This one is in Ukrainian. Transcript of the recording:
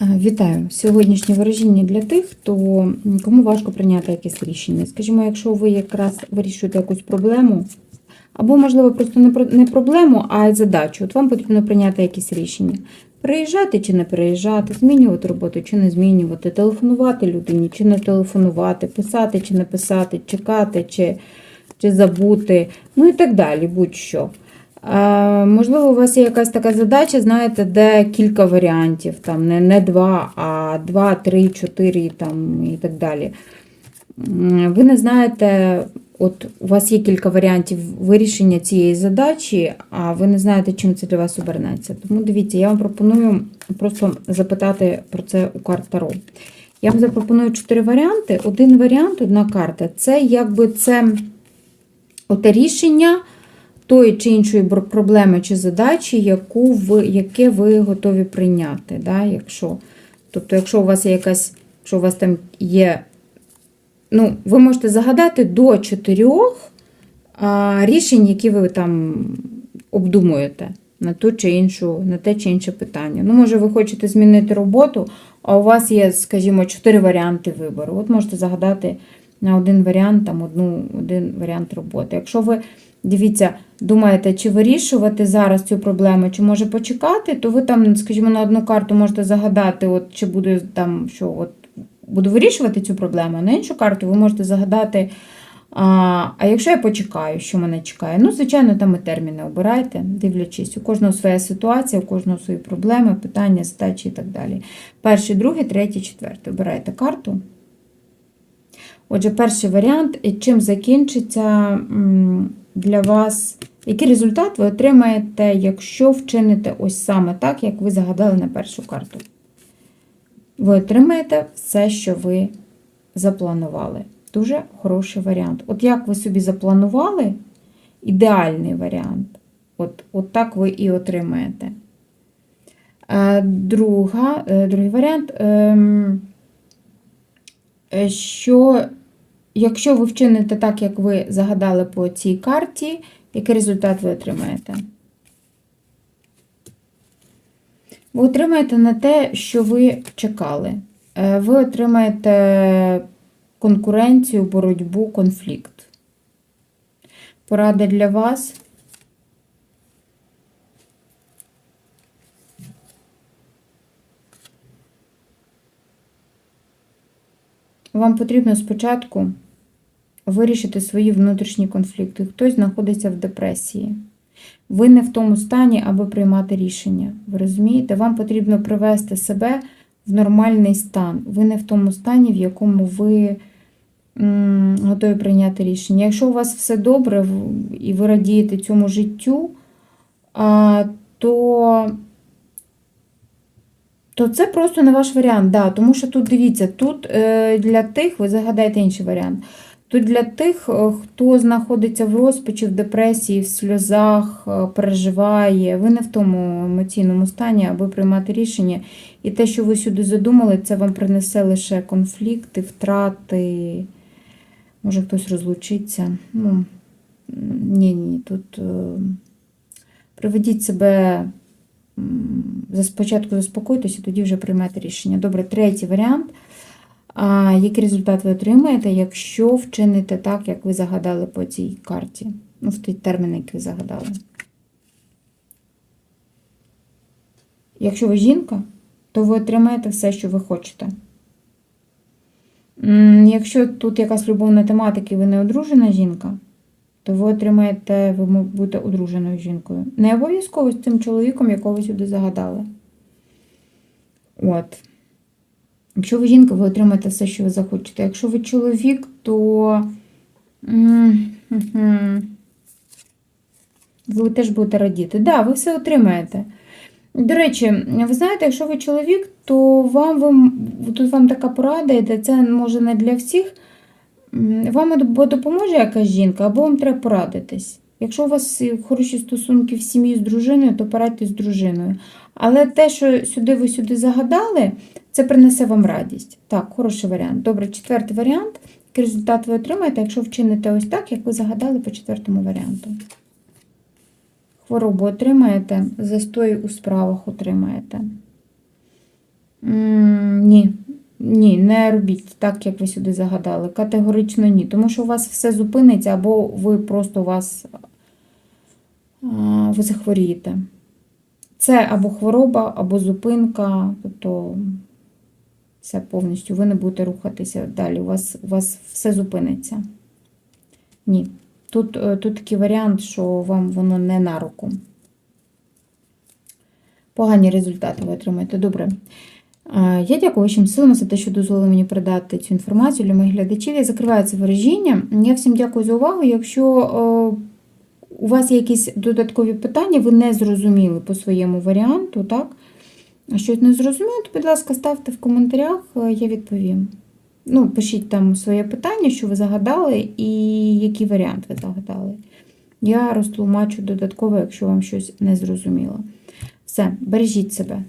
Е, Вітаю! Сьогоднішнє вираження для тих, хто кому важко прийняти якесь рішення. Скажімо, якщо ви якраз вирішуєте якусь проблему, або, можливо, просто не про- не проблему, а й задачу. От вам потрібно прийняти якесь рішення. Переїжджати чи не переїжджати, змінювати роботу чи не змінювати, телефонувати людині чи не телефонувати, писати чи не писати, чекати чи, чи забути, ну і так далі, будь-що. Е, Можливо, у вас є якась така задача, знаєте, де кілька варіантів, там не, не два, а два, три, чотири там, і так далі. Ви не знаєте, от у вас є кілька варіантів вирішення цієї задачі, а ви не знаєте, чим це для вас обернеться. Тому дивіться, я вам пропоную просто запитати про це у карт Таро. Я вам запропоную чотири варіанти. Один варіант, одна карта це якби це оте рішення тої чи іншої проблеми чи задачі, яку ви, яке ви готові прийняти. Да? Якщо, тобто, якщо у вас є якась, якщо у вас там є, ну, ви можете загадати до чотирьох а, рішень, які ви там обдумуєте на ту чи іншу, на те чи інше питання. Ну, може, ви хочете змінити роботу, а у вас є, скажімо, чотири варіанти вибору. От можете загадати на один варіант, там одну, один варіант роботи. Якщо ви дивіться, думаєте, чи вирішувати зараз цю проблему, чи може почекати, то ви там, скажімо, на одну карту можете загадати, от чи буде там, що от буду вирішувати цю проблему, а на іншу карту ви можете загадати. А, а якщо я почекаю, що мене чекає? Ну, звичайно, там і терміни обирайте, дивлячись. У кожного своя ситуація, у кожного свої проблеми, питання, задачі і так далі. Перший, другий, третій, четвертий. Обирайте карту. Отже, перший варіант, чим закінчиться для вас, який результат ви отримаєте, якщо вчините ось саме так, як ви загадали на першу карту. Ви отримаєте все, що ви запланували. Дуже хороший варіант. От як ви собі запланували, ідеальний варіант. От, от так ви і отримаєте. Е, Друга, е, другий варіант. ем, е, Що якщо ви вчините так, як ви загадали по цій карті, який результат ви отримаєте? Ви отримаєте на те, що ви чекали. Е, Ви отримаєте конкуренцію, боротьбу, конфлікт. Порада для вас. Вам потрібно спочатку вирішити свої внутрішні конфлікти. Хтось знаходиться в депресії. Ви не в тому стані, аби приймати рішення. Ви розумієте? Вам потрібно привести себе в нормальний стан. Ви не в тому стані, в якому ви готові прийняти рішення. Якщо у вас все добре і ви радієте цьому життю, то, то це просто не ваш варіант. Да, тому що тут дивіться, тут е, для тих, ви загадаєте інший варіант. Тут для тих, е, хто знаходиться в розпачі, в депресії, в сльозах, е, переживає, ви не в тому емоційному стані, аби приймати рішення. І те, що ви сюди задумали, це вам принесе лише конфлікти, втрати. Може хтось розлучиться. Ну, ні, ні, тут е, приведіть себе, спочатку заспокойтеся, тоді вже приймете рішення. Добре, третій варіант. А який результат ви отримаєте, якщо вчините так, як ви загадали по цій карті? Ну, в той термін, який ви загадали. Якщо ви жінка, то ви отримаєте все, що ви хочете. Якщо тут якась любовна тематика і ви не одружена жінка, то ви отримаєте, ви будете одруженою жінкою. Не обов'язково з тим чоловіком, якого ви сюди загадали. От. Якщо ви жінка, ви отримаєте все, що ви захочете. Якщо ви чоловік, то ви теж будете радіти. Так, да, ви все отримаєте. До речі, ви знаєте, якщо ви чоловік, то вам, вам тут вам така порада йде, це може не для всіх. Вам допоможе якась жінка, або вам треба порадитись. Якщо у вас хороші стосунки в сім'ї з дружиною, то порадьтесь з дружиною. Але те, що сюди ви сюди загадали, це принесе вам радість. Так, хороший варіант. Добре, четвертий варіант. Який результат ви отримаєте, якщо вчините ось так, як ви загадали по четвертому варіанту. Хворобу отримаєте, застой у справах отримаєте. М, Ні. Ні, не робіть так, як ви сюди загадали. Категорично ні. Тому що у вас все зупиниться, або ви просто у вас ви захворієте. Це або хвороба, або зупинка, тобто все повністю. Ви не будете рухатися далі. У вас, у вас все зупиниться. Ні. Тут, е, тут такий варіант, що вам воно не на руку. Погані результати ви отримаєте. Добре. Е, Я дякую вашим силам за те, що дозволили мені передати цю інформацію для моїх глядачів. Я закриваю це вираження. Я всім дякую за увагу. Якщо е, у вас є якісь додаткові питання, ви не зрозуміли по своєму варіанту, так? А щось не зрозуміло, то, будь ласка, ставте в коментарях, е, я відповім. Ну, пишіть там своє питання, що ви загадали, і який варіант ви загадали. Я розтлумачу додатково, якщо вам щось не зрозуміло. Все, бережіть себе.